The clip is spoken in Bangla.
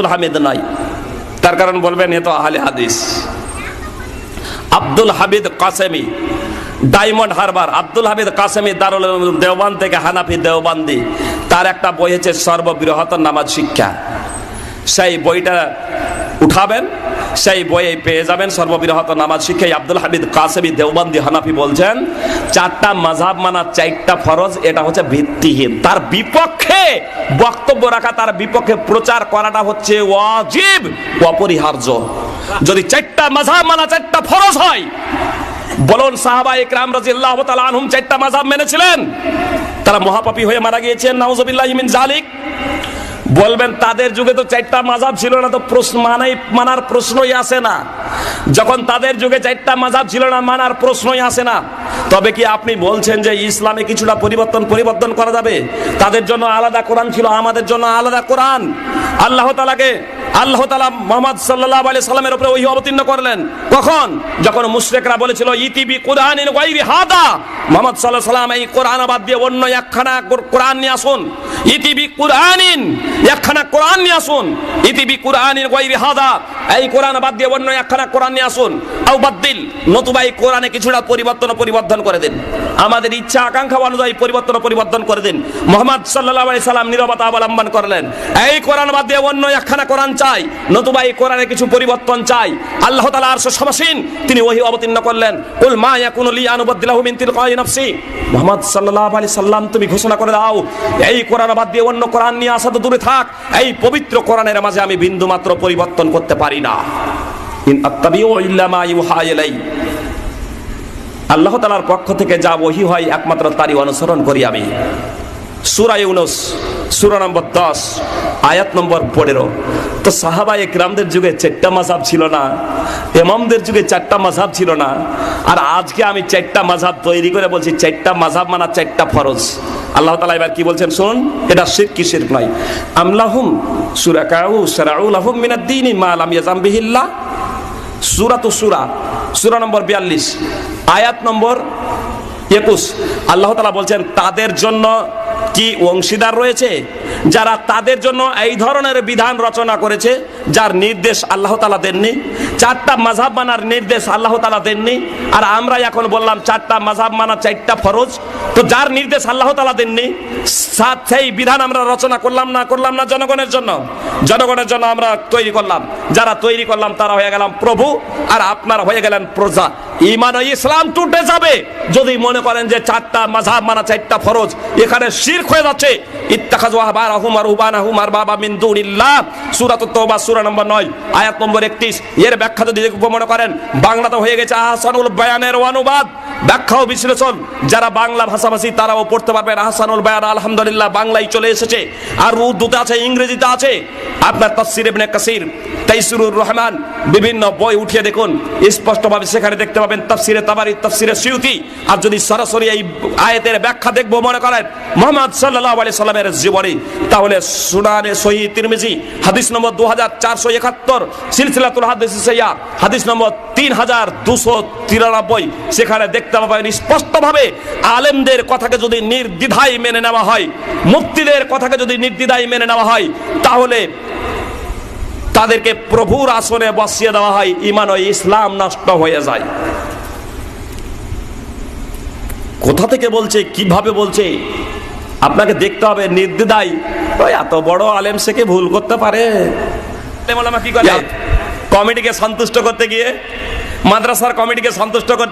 আব্দুল হামিদ নয় তার কারণ বলবেন, এ তো আহলে হাদিস। আব্দুল হামিদ কাসেমি, ডায়মন্ড হারবার। আব্দুল হামিদ কাসেমি দারুল দেওবান থেকে হানাফি দেওবান্দি। তার একটা বই হচ্ছে সর্ববৃহৎ নামাজ শিক্ষা। সেই বইটা উঠাবেন, সেই বইয়ে পেয়ে যাবেন। সর্ববৃহৎ নামাজ শিক্ষাই আব্দুল হামিদ কাসেমি দেওবান্দি হানাফি বলছেন, চারটা মাঝাব মানা চারটা ফরজ, এটা হচ্ছে ভিত্তিহীন। তার বিপক্ষে বক্তব্য রাখা, তার বিপক্ষে প্রচার করাটা হচ্ছে ওয়াজিব, অপরিহার্য। যদি চারটা মাঝাব মানা চারটা ফরজ হয়, বলুন সাহাবা ইকরাম রাদিয়াল্লাহু তাআলা আনহুম চারটা মাযহাব মেনেছিলেন? তারা মহাপাপী হয়ে মারা গিয়েছেন, নাউজুবিল্লাহি মিন জালিক বলবেন, তাদের যুগে তো চারটা মাজাব ছিল না, তো প্রশ্ন মানাই, মানার প্রশ্নই আসে না। যখন তাদের যুগে চারটা মাজাব ছিল না, মানার প্রশ্নই আসে না। তবে কি আপনি বলছেন যে ইসলামে কিছুটা পরিবর্তন পরিবর্তন করা যাবে? তাদের জন্য আলাদা কোরআন ছিল, আমাদের জন্য আলাদা কোরআন। আল্লাহ তাআলাকে আল্লাহ তালা মোহাম্মদ সাল্লাহ আলি সাল্লামের উপরে ওই অবতীর্ণ করলেন। কখন? যখন মুশ্রেকরা বলেছিল, ইতিবি কোরআনিন গাইরি হাদা। মোহাম্মদ সাল্লাহ সাল্লাম এই কোরআন বাদ দিয়ে অন্য একখানা কোরআন নিয়ে আসুন। ইতিবি কোরআনিন, একখানা কোরআন নিয়ে আসুন। ইতিবি কোরআনিন গাইরি হাদা। এই কোরআন বাদ দিয়ে অন্য একখানা কোরআন নিয়ে আসুন। আও বাদ্দিল নতুবা এই কোরআনে কিছুটা পরিবর্তন পরিবর্তন করে দিন। আমাদের ইচ্ছা আকাঙ্ক্ষা অনুযায়ী পরিবর্তন পরিবর্তন করে দিন। মোহাম্মদ সাল্লাহ আলি সাল্লাম নিরবতা অবলম্বন করলেন। এই কোরআন বাদ দিয়ে অন্য একখানা কোরআন চাই। নতুবা এই কোরআনে কিছু পরিবর্তন চাই। আল্লাহ তাআলা আরশ সমাসীন। তিনি ওহি অবতীর্ণ করলেন। কুল মা ইয়াকুনু লি আনুবাদদিলাহু মিন তিলকাই নাফসি। মুহাম্মদ সাল্লাল্লাহু আলাইহি সাল্লাম, তুমি ঘোষণা করে দাও, এই কোরআন বাদ দিয়ে অন্য কোরআন নিয়ে আসা তো দূরে থাক। এই পবিত্র কোরআনের মাঝে আমি বিন্দু মাত্র পরিবর্তন করতে পারি আল্লাহ তালার পক্ষ থেকে যা বহি হয় একমাত্র তারই অনুসরণ করি আমি। সুরায় ইউনুস। সুরা নম্বর দশ, আয়াত নম্বর পনেরো। তো সাহাবা একরামদের যুগে চারটা মাঝাব ছিল না এমামদের যুগে চারটা মাঝাব ছিল না, আর আজকে আমি চারটা মাঝাব তৈরি করে বলছি, চারটা মাঝাব মানা চারটা ফরজ। আল্লাহ তালা এবার কি বলছেন শুনুন, এটা শির কি শির নয়। আমলাহুম সুরাকাউ সারাউল আহম মিনাদ্দিন মা আলাম ইয়াজাম বিহিল্লাহ। সুরা তো সুরা সুরা নম্বর বিয়াল্লিশ, আয়াত নম্বর একুশ। আল্লাহ তালা বলছেন, তাদের জন্য কি অংশীদার রয়েছে? যারা তাদের জন্য এই ধরনের বিধান রচনা করেছে, যার নির্দেশ আল্লাহ তালা দেননি, চারটা মাঝাব মানার নির্দেশ আল্লাহ তালা দেননি, আর আমরা এখন বললাম চারটা মাঝাব মানা চারটা ফরজ, তো যার নির্দেশ আল্লাহ তালা দেননি সেই বিধান আমরা রচনা করলাম না করলাম না জনগণের জন্য? জনগণের জন্য আমরা তৈরি করলাম। যারা তৈরি করলাম তারা হয়ে গেলাম প্রভু, আর আপনারা হয়ে গেলেন প্রজা। ইমান ও ইসলাম টুটে যাবে। যদি মনে করেন যে চারটা মাঝাব মানা চারটা ফরজ, এখানে শিরক হয়ে যাচ্ছে। ইত্তাখাযু আহবারাহুম ওয়া রুহবানাহুম আরবাবা মিন দুনিল্লাহ। সূরাত তাওবা, সূরা নম্বর 9 আয়াত নম্বর 31 এর ব্যাখ্যা যদি মনে করেন, বাংলাতে হয়ে গেছে আহসানুল বায়ানের অনুবাদ। ব্যাখ্যা ও বিশ্লেষণ, যারা বাংলা ভাষাভাষী, তারাও পড়তে পারবেন আহসানুল বায়ান, আলহামদুলিল্লাহ, বাংলায় চলে এসেছে। আর উর্দুতে আছে, ইংরেজিতে আছে। আপনার তাফসির ইবনে কাসির তাইসুরুর রহমান, বিভিন্ন বই উঠিয়ে দেখুন। স্পষ্টভাবে সেখানে দেখতে পাবেন তাফসিরে তাবারি, তাফসিরে সিউতি আর যদি সরাসরি এই আয়াতের ব্যাখ্যা দেখব মনে করেন, মোহাম্মদ সাল্লাল্লাহু আলাইহি সাল্লামের জীবনী, তাহলে সুনানে সহি তিরমিজি, হাদিস নম্বর 2471 সিলসিলাতুল হাদিস সাইয়া, হাদিস নম্বর 3293 সেখানে দেখতে পাবেন স্পষ্টভাবে আলেমদের কথাকে যদি নির্দ্বিধায় মেনে নেওয়া হয় মুক্তিদের কথাকে যদি নির্দ্বিধায় মেনে নেওয়া হয়, তাহলে তাদেরকে প্রভুর আসনে বসিয়ে দেওয়া হয় ইমান ও ইসলাম নষ্ট হয়ে যায়। কোথা থেকে বলছে কীভাবে বলছে? আপনাকে দেখতে হবে নির্দ্বিধায়। ওই এত বড় আলেম সে ভুল করতে পারে? কি করে? কমিটিকে সন্তুষ্ট করতে গিয়ে মাদ্রাসার কমিটিকে সন্তুষ্ট করতে